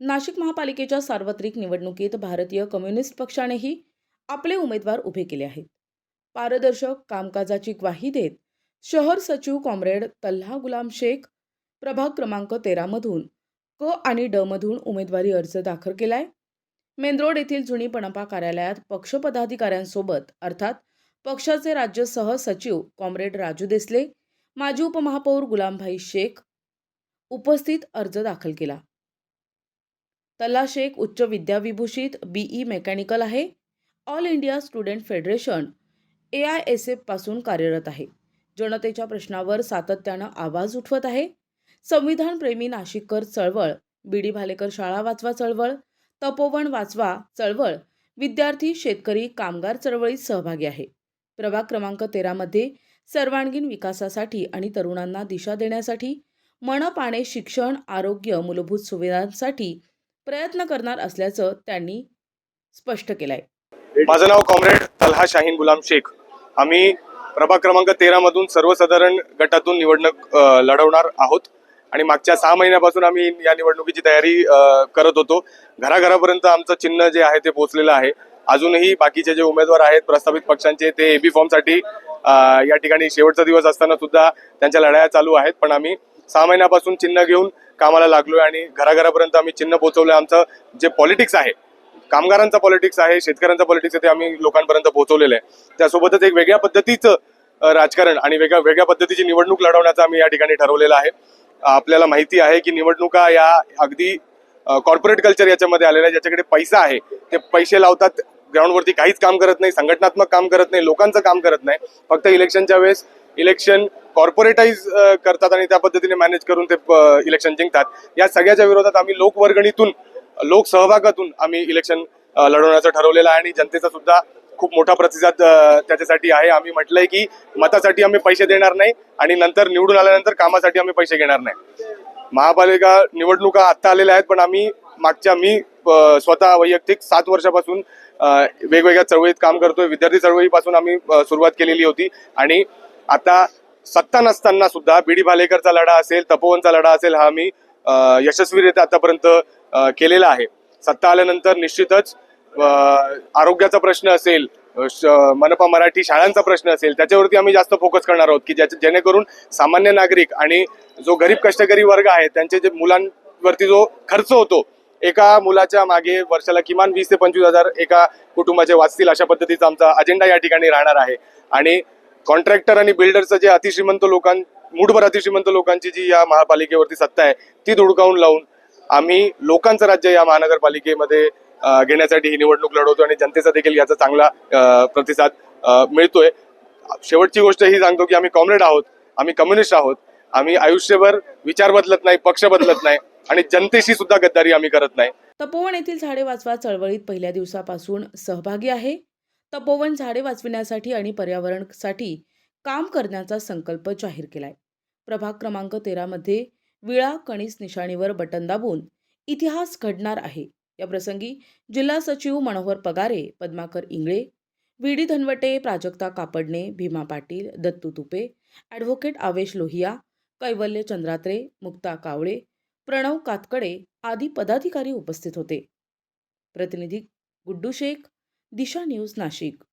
नाशिक महापालिकेच्या सार्वत्रिक निवडणुकीत भारतीय कम्युनिस्ट पक्षानेही आपले उमेदवार उभे केले आहेत. पारदर्शक कामकाजाची ग्वाही देत शहर सचिव कॉम्रेड तल्हा गुलाम शेख प्रभाग क्रमांक तेरामधून क आणि ड मधून उमेदवारी अर्ज दाखल केलाय. मेनरोड येथील जुनी पणपा कार्यालयात पक्ष पदाधिकाऱ्यांसोबत अर्थात पक्षाचे राज्य सहसचिव कॉम्रेड राजू देसले माजी उपमहापौर गुलामभाई शेख उपस्थित अर्ज दाखल केला. तला शेख उच्च विद्याविभूषित बीई मेकॅनिकल आहे. All India student federation A I S एफपासून कार्यरत आहे. जनतेच्या प्रश्नावर सातत्यानं आवाज उठवत आहे. संविधानप्रेमी नाशिककर चळवळ बीडी भालेकर शाळा वाचवा चळवळ तपोवन वाचवा चळवळ विद्यार्थी शेतकरी कामगार चळवळीत सहभागी आहे. प्रभाग क्रमांक तेरामध्ये सर्वांगीण विकासासाठी आणि तरुणांना दिशा देण्यासाठी मनपाने शिक्षण आरोग्य मूलभूत सुविधांसाठी प्रयत्न करणार असल्याचं त्यांनी स्पष्ट केलंय. माझं नाव कॉम्रेड तल्हा शाहीन गुलाम शेख. आम्ही प्रभाग क्रमांक तेरा मधून सर्वसाधारण गटातून निवडणूक लढवणार आहोत. आणि मागच्या सहा महिन्यापासून आम्ही या निवडणुकीची तयारी करत होतो. घराघरापर्यंत आमचं चिन्ह जे आहे ते पोहोचलेलं आहे. अजूनही बाकीचे जे उमेदवार आहेत प्रस्तावित पक्षांचे ते एबी फॉर्मसाठी या ठिकाणी शेवटचा दिवस असताना सुद्धा त्यांच्या लढाया चालू आहेत. पण आम्ही सहा महिन्यापासून चिन्ह घेऊन कामाला लागलोय आणि घराघरापर्यंत आम्ही चिन्ह पोहोचवलं आमचं जे पॉलिटिक्स आहे कामगारांचं पॉलिटिक्स आहे शेतकऱ्यांचा पॉलिटिक्स आहे ते आम्ही लोकांपर्यंत पोहोचवलेलं आहे त्यासोबतच एक वेगळ्या पद्धतीचं राजकारण आणि वेगळ्या वेगळ्या पद्धतीची निवडणूक लढवण्याचं आम्ही या ठिकाणी ठरवलेलं आहे. आपल्याला माहिती आहे की निवडणुका या अगदी कॉर्पोरेट कल्चर याच्यामध्ये आलेलं आहे ज्याच्याकडे पैसा आहे ते पैसे लावतात ग्राउंडवरती काहीच काम करत नाही संघटनात्मक काम करत नाही लोकांचं काम करत नाही. फक्त इलेक्शनच्या वेळेस इलेक्शन कॉर्पोरेटाईज करतात आणि त्या पद्धतीने मॅनेज करून ते इलेक्शन जिंकतात. या सगळ्याच्या विरोधात आम्ही लोकवर्गणीतून लोकसहभागातून आम्ही इलेक्शन लढवण्याचं ठरवलेलं आहे आणि जनतेचा सुद्धा खूप मोठा प्रतिसाद त्याच्यासाठी आहे. आम्ही म्हटलंय की मतासाठी आम्ही पैसे देणार नाही आणि नंतर निवडून आल्यानंतर कामासाठी आम्ही पैसे घेणार नाही. महापालिका निवडणुका आत्ता आलेल्या आहेत पण आम्ही मागच्या मी स्वतः वैयक्तिक सात वर्षापासून वेगवेगळ्या चळवळीत काम करतोय. विद्यार्थी चळवळीपासून आम्ही सुरुवात केलेली होती आणि आता सत्ता नसताना सुद्धा बीडी भालेकरचा लढा असेल तपोवनचा लढा असेल हा आम्ही यशस्वीरित्या आतापर्यंत केलेला आहे. सत्ता आल्यानंतर निश्चितच आरोग्याचा प्रश्न असेल श- मनपा मराठी शाळांचा प्रश्न असेल त्याच्यावरती आम्ही जास्त फोकस करणार आहोत की ज्याच्या जेणेकरून सामान्य नागरिक आणि जो गरीब कष्टकरी वर्ग आहे त्यांचे जे मुलांवरती जो खर्च होतो एका मुलाच्या मागे वर्षाला किमान वीस ते पंचवीस हजार एका कुटुंबाचे वाचतील अशा पद्धतीचा आमचा अजेंडा या ठिकाणी राहणार आहे. आणि कॉन्ट्रॅक्टर आणि बिल्डरचं जे अतिश्रीमंत लोकां मूठभर अतिश्रीमंत लोकांची जी या महापालिकेवरती सत्ता आहे ती धुडकावून लावून आम्ही लोकांचं राज्य या महानगरपालिकेमध्ये घेण्यासाठी ही निवडणूक लढवतो आणि जनतेचा देखील याचा चांगला प्रतिसाद मिळतोय. शेवटची गोष्ट ही सांगतो की आम्ही कॉम्रेड आहोत आम्ही कम्युनिस्ट आहोत आम्ही आयुष्यभर विचार बदलत नाही पक्ष बदलत नाही आणि जनतेशी सुद्धा गद्दारी आम्ही करत नाही. तपोवन येथील झाडे वाचवा चळवळीत पहिल्या दिवसापासून सहभागी आहे. तपोवन झाडे वाचविण्यासाठी आणि पर्यावरणासाठी काम करण्याचा संकल्प जाहीर केलाय. प्रभाग क्रमांक तेरामध्ये विळा कणीस निशाणीवर बटन दाबून इतिहास घडणार आहे. या प्रसंगी जिल्हा सचिव Manohar Pagare Padmakar Ingle V D Dhanwate Prajakta Kapadne Bhima Patil Dattu Tupe advocate Avesh Lohiya Kaivalya चंद्रात्रे Mukta कावळे प्रणव कातकडे आदी पदाधिकारी उपस्थित होते. प्रतिनिधी गुड्डू शेख दिशा न्यूज नाशिक.